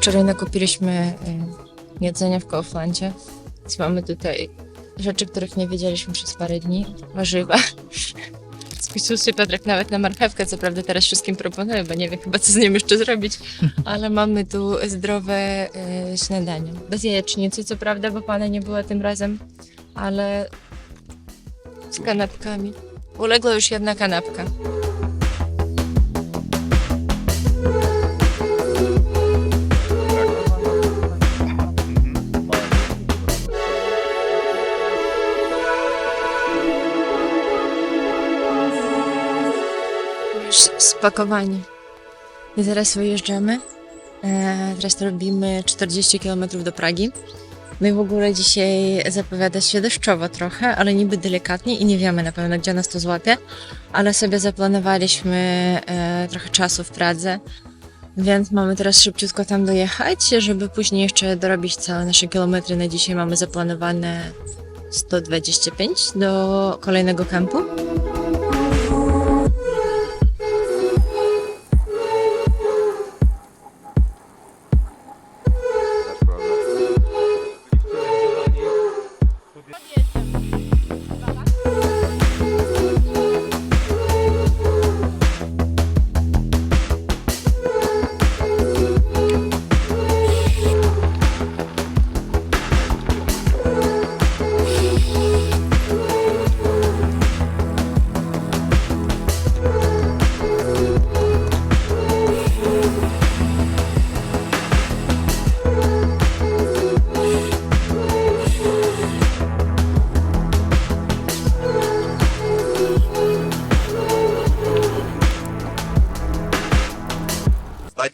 Wczoraj nakupiliśmy y, jedzenia w Kauflandzie. Więc mamy tutaj rzeczy, których nie wiedzieliśmy przez parę dni. Warzywa. Skusił się Piotrek nawet na marchewkę, co prawda teraz wszystkim proponuję, bo nie wiem chyba co z nim jeszcze zrobić, ale mamy tu zdrowe y, śniadanie. Bez jajecznicy, co prawda, bo pana nie była tym razem, ale z kanapkami. Uległa już jedna kanapka. Już spakowani. I teraz wyjeżdżamy. E, teraz robimy 40 km do Pragi. No i w ogóle dzisiaj zapowiada się deszczowo trochę, ale niby delikatnie i nie wiemy na pewno, gdzie nas to złapie. Ale sobie zaplanowaliśmy e, trochę czasu w Pradze, więc mamy teraz szybciutko tam dojechać, żeby później jeszcze dorobić całe nasze kilometry. Na dzisiaj mamy zaplanowane 125 do kolejnego kampu.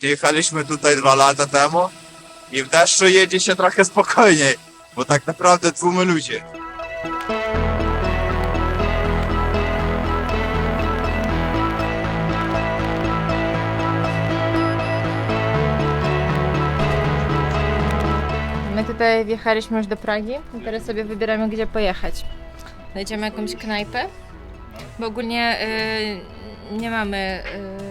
Jechaliśmy tutaj dwa lata temu i w deszczu jedzie się trochę spokojniej, bo tak naprawdę tłumy ludzie. My tutaj wjechaliśmy już do Pragi i teraz sobie wybieramy, gdzie pojechać. Znajdziemy jakąś knajpę, bo ogólnie y, nie mamy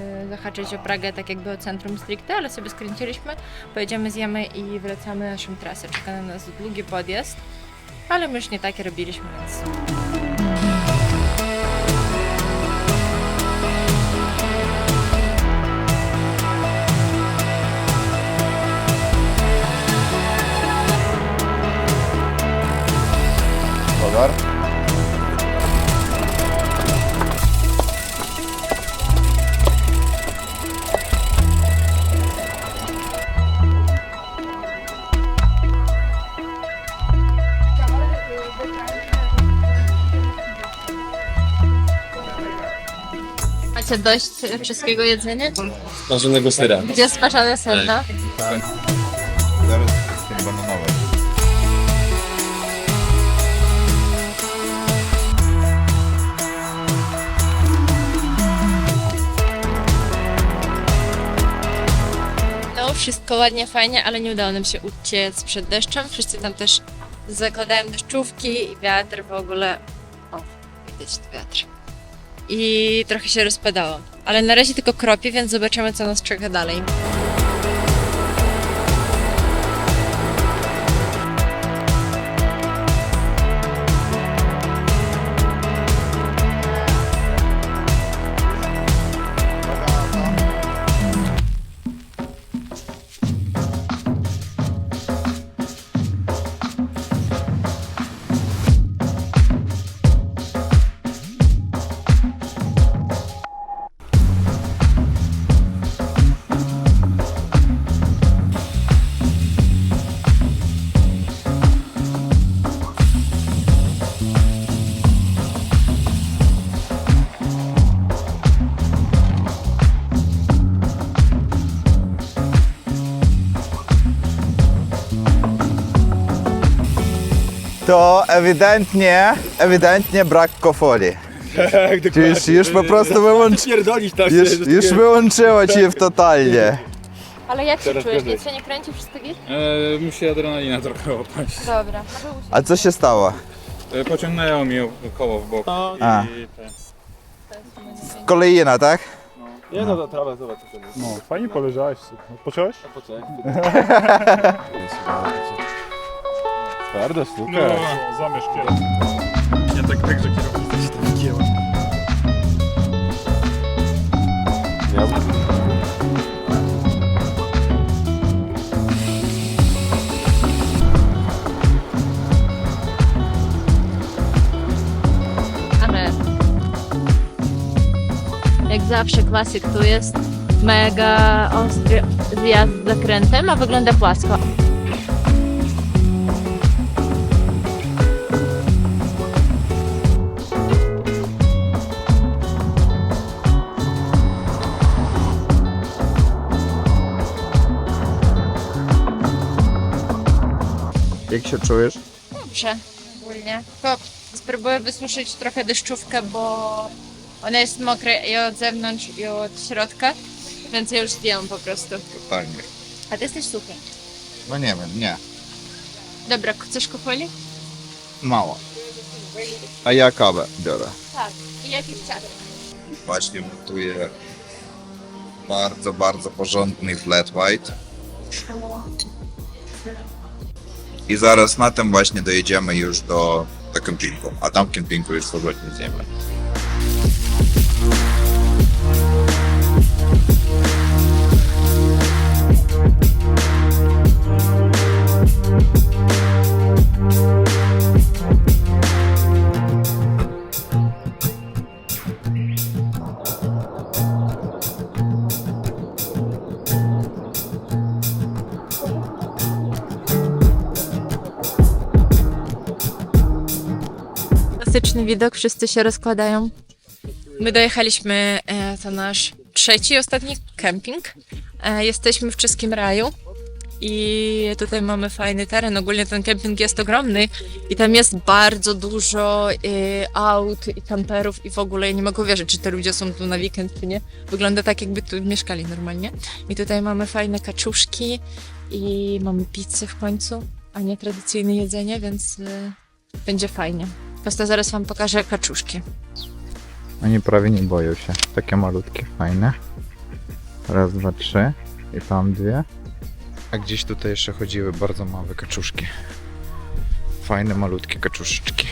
y, zahaczyć o Pragę tak jakby o centrum stricte, ale sobie skręciliśmy, pojedziemy, zjemy i wracamy naszą trasę. Czeka na nas długi podjazd, ale my już nie takie robiliśmy, więc... Kodar? Macie dość wszystkiego jedzenia? Smażonego syra. Gdzie? Zaraz z tym bananowym. No, wszystko ładnie, fajnie, ale nie udało nam się uciec przed deszczem. Wszyscy tam też zakładają deszczówki i wiatr w ogóle. O, widać tu wiatr. I trochę się rozpadało. Ale na razie tylko kropie, więc zobaczymy, co nas czeka dalej. To ewidentnie, ewidentnie brak kofoli. Tak, Już, już po prostu wyłączy, Pierdolić tam już, już wyłączyło ci w totalnie. Ale jak się Teraz czujesz? gorzej. Nic się nie kręci? Wszystko git? e, Musi adrenalina trochę opaść. Dobra. A co się stało? E, pociągnęło mi koło w bok. A. I te, Kolejna, tak? no. Nie no, to trawę, zobacz co to jest. No, fajnie poleżałeś. Odpocząłeś? A po co? Twarda sztuka. No, zamierz kierowcę. Ja tak tak, że kierownica się tam wgięła. Ale jak zawsze klasyk tu jest mega ostry zjazd z zakrętem, a wygląda płasko. Jak się czujesz? Dobrze, ogólnie. Tylko spróbuję wysuszyć trochę deszczówkę, bo ona jest mokra i od zewnątrz, i od środka, więc ja już zdjęłam po prostu. Totalnie. A ty jesteś suchy. No nie wiem, nie. Dobra, chcesz kofoli? Mało. A ja kawę biorę. Tak. I jakiś ciasto. Właśnie montuję bardzo, bardzo porządny flat white. I zaraz na tym właśnie dojedziemy już do, do kempingu. A tam w kempingu już powrotnie zjemy. Klasyczny widok, wszyscy się rozkładają. My dojechaliśmy, e, to nasz trzeci i ostatni kemping. E, jesteśmy w Czeskim Raju i tutaj mamy fajny teren. Ogólnie ten kemping jest ogromny i tam jest bardzo dużo e, aut i kamperów i w ogóle ja nie mogę wierzyć, czy te ludzie są tu na weekend, czy nie. Wygląda tak, jakby tu mieszkali normalnie. I tutaj mamy fajne kaczuszki i mamy pizzę w końcu, a nie tradycyjne jedzenie, więc e, będzie fajnie. Prosto zaraz wam pokażę kaczuszki. Oni prawie nie boją się. Takie malutkie, fajne. Raz, dwa, trzy. I tam dwie. A gdzieś tutaj jeszcze chodziły bardzo małe kaczuszki. Fajne, malutkie kaczuszeczki.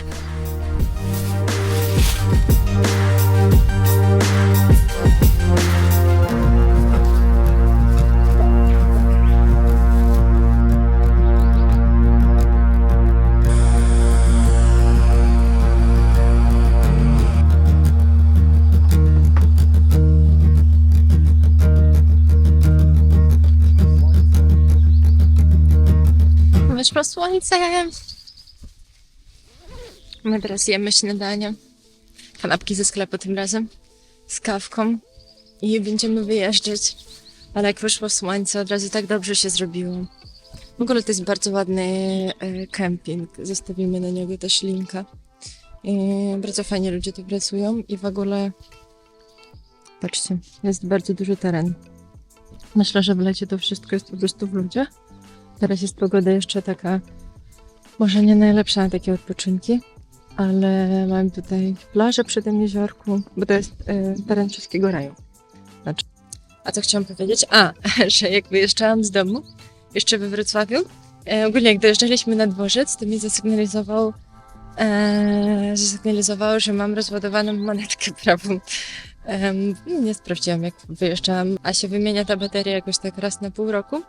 Wyszło słońce. My teraz jemy śniadanie. Kanapki ze sklepu tym razem. Z kawką. I będziemy wyjeżdżać. Ale jak wyszło słońce, od razu tak dobrze się zrobiło. W ogóle to jest bardzo ładny e, kemping. Zostawimy na niego też linka. I bardzo fajnie ludzie tu pracują i w ogóle patrzcie, jest bardzo duży teren. Myślę, że w lecie to wszystko jest po prostu w ludziach. Teraz jest pogoda jeszcze taka, może nie najlepsza na takie odpoczynki, ale mam tutaj plażę przy tym jeziorku, bo to jest e, teren Czeskiego Raju. Znaczy, a co chciałam powiedzieć? A, że jak wyjeżdżałam z domu, jeszcze we Wrocławiu, e, ogólnie jak dojeżdżaliśmy na dworzec, to mi zasygnalizował, e, zasygnalizowało, że mam rozładowaną monetkę prawą. Em, nie sprawdziłam, jak wyjeżdżałam, a się wymienia ta bateria jakoś tak raz na pół roku,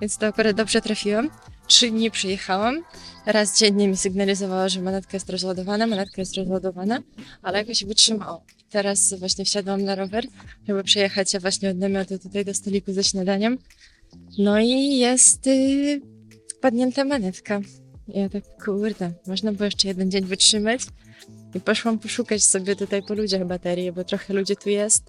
więc to akurat dobrze trafiłam. Trzy dni przyjechałam, raz dziennie mi sygnalizowała, że monetka jest rozładowana, monetka jest rozładowana, ale jakoś wytrzymało. Teraz właśnie wsiadłam na rower, żeby przejechać właśnie od namiotu tutaj do stoliku ze śniadaniem. No i jest yy, padnięta monetka. I ja tak, kurde, można było jeszcze jeden dzień wytrzymać. I poszłam poszukać sobie tutaj po ludziach baterii, bo trochę ludzi tu jest.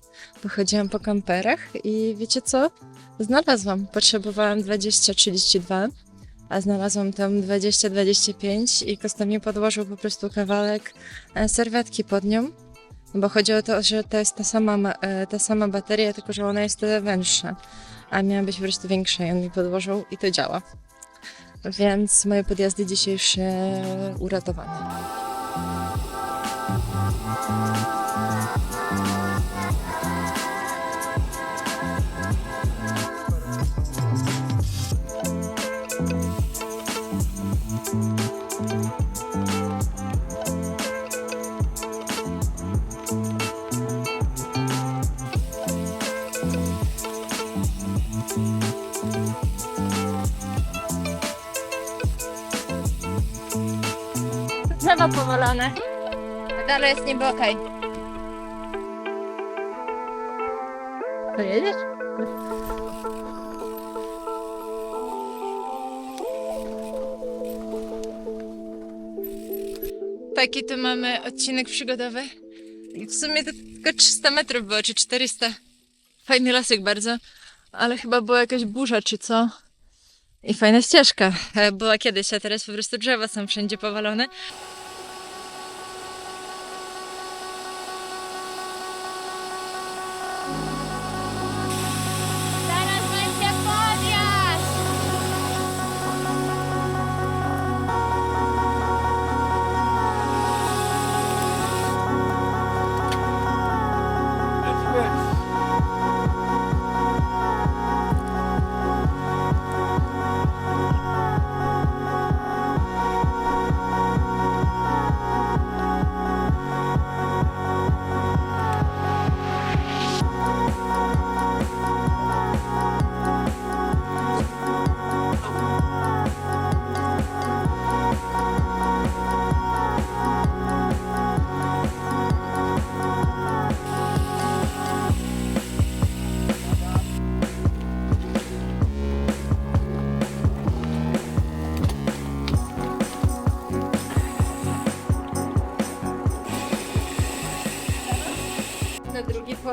Pochodziłam po kamperach i wiecie co? Znalazłam. Potrzebowałam 20-32, a znalazłam tam 20-25 i Kosta mi podłożył po prostu kawałek e, serwetki pod nią. Bo chodzi o to, że to jest ta sama, ma- e, ta sama bateria, tylko że ona jest węższa. A miała być po prostu większa i on mi podłożył i to działa. Więc moje podjazdy dzisiejsze uratowane. Drzewa powalone. A dalej jest niby okej. Pojedziesz? Taki tu mamy odcinek przygodowy. I w sumie to tylko 300 metrów było, czy 400. Fajny lasek bardzo, ale chyba była jakaś burza, czy co. I fajna ścieżka e, była kiedyś, a teraz po prostu drzewa są wszędzie powalone.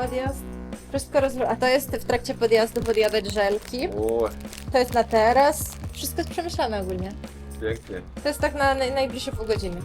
Podjazd. Wszystko rozro... A to jest w trakcie podjazdu podjadać żelki. O, To jest na teraz. Wszystko jest przemyślane ogólnie. pięknie. To jest tak na naj, najbliższe pół godziny.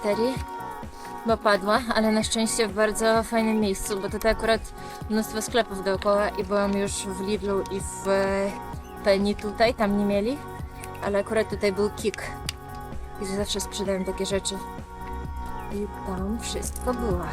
Baterii, bo padła, ale na szczęście w bardzo fajnym miejscu, bo tutaj akurat mnóstwo sklepów dookoła i byłam już w Lidlu i w e, Penny tutaj, tam nie mieli, ale akurat tutaj był Kik, gdzie zawsze sprzedają takie rzeczy. I tam wszystko było.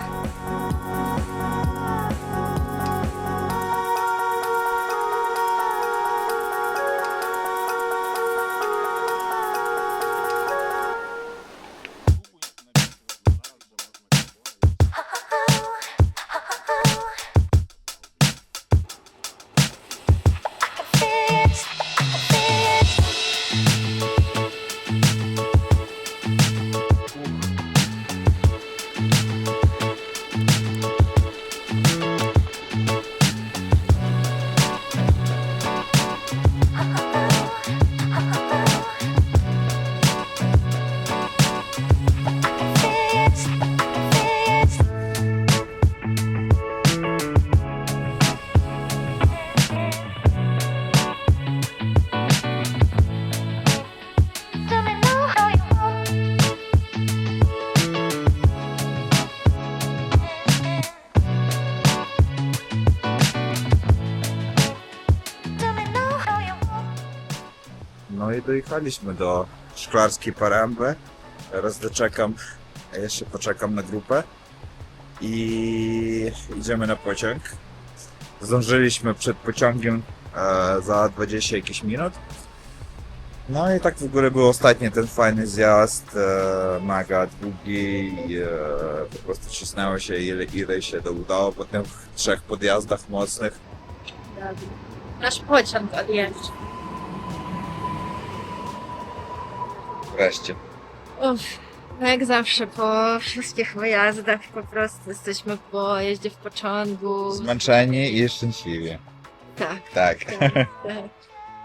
Dojechaliśmy do Szklarskiej Poręby. Teraz doczekam, jeszcze poczekam na grupę i idziemy na pociąg. Zdążyliśmy przed pociągiem e, za 20 jakieś minut. No i tak w ogóle był ostatni ten fajny zjazd, e, mega długi, e, po prostu cisnęło się ile, ile się to udało po tych trzech podjazdach mocnych. Nasz pociąg odjeżdża. Wreszcie. Uff, no jak zawsze po wszystkich wyjazdach po prostu jesteśmy po jeździe w pociągu. Zmęczeni i szczęśliwi. Tak, Tak, tak, tak.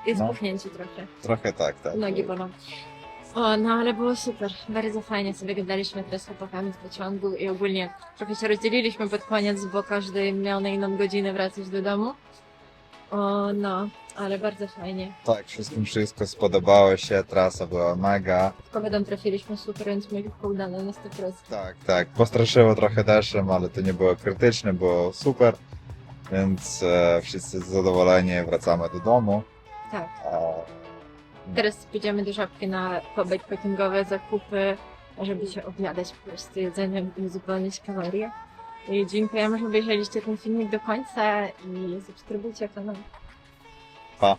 I No. spuchnięci trochę. trochę tak, tak. Nogi bolą. O, no ale było super. Bardzo fajnie sobie gadaliśmy teraz z chłopakami w pociągu i ogólnie trochę się rozdzieliliśmy pod koniec, bo każdy miał na inną godzinę wracać do domu. O no, ale bardzo fajnie. Tak, wszystkim wszystko spodobało się, trasa była mega. Z pogodą trafiliśmy super, więc mieli udane na 100%. Tak, tak, postraszyło trochę deszczem, ale to nie było krytyczne, było super. Więc e, wszyscy zadowoleni, wracamy do domu. Tak. E, Teraz pójdziemy do żabki na pobyt packingowe, zakupy, żeby się obiadać po prostu jedzeniem i uzupełnić kalorie. I dziękujemy, że obejrzeliście ten filmik do końca i subskrybujcie kanał. pa.